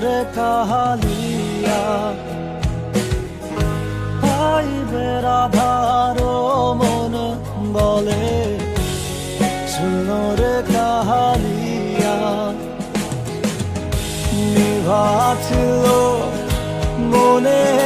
শুনরে কাহালিয়া। পাইবে রাধার মন বলে শুনরে কাহালিয়া। নিভা ছিল মনে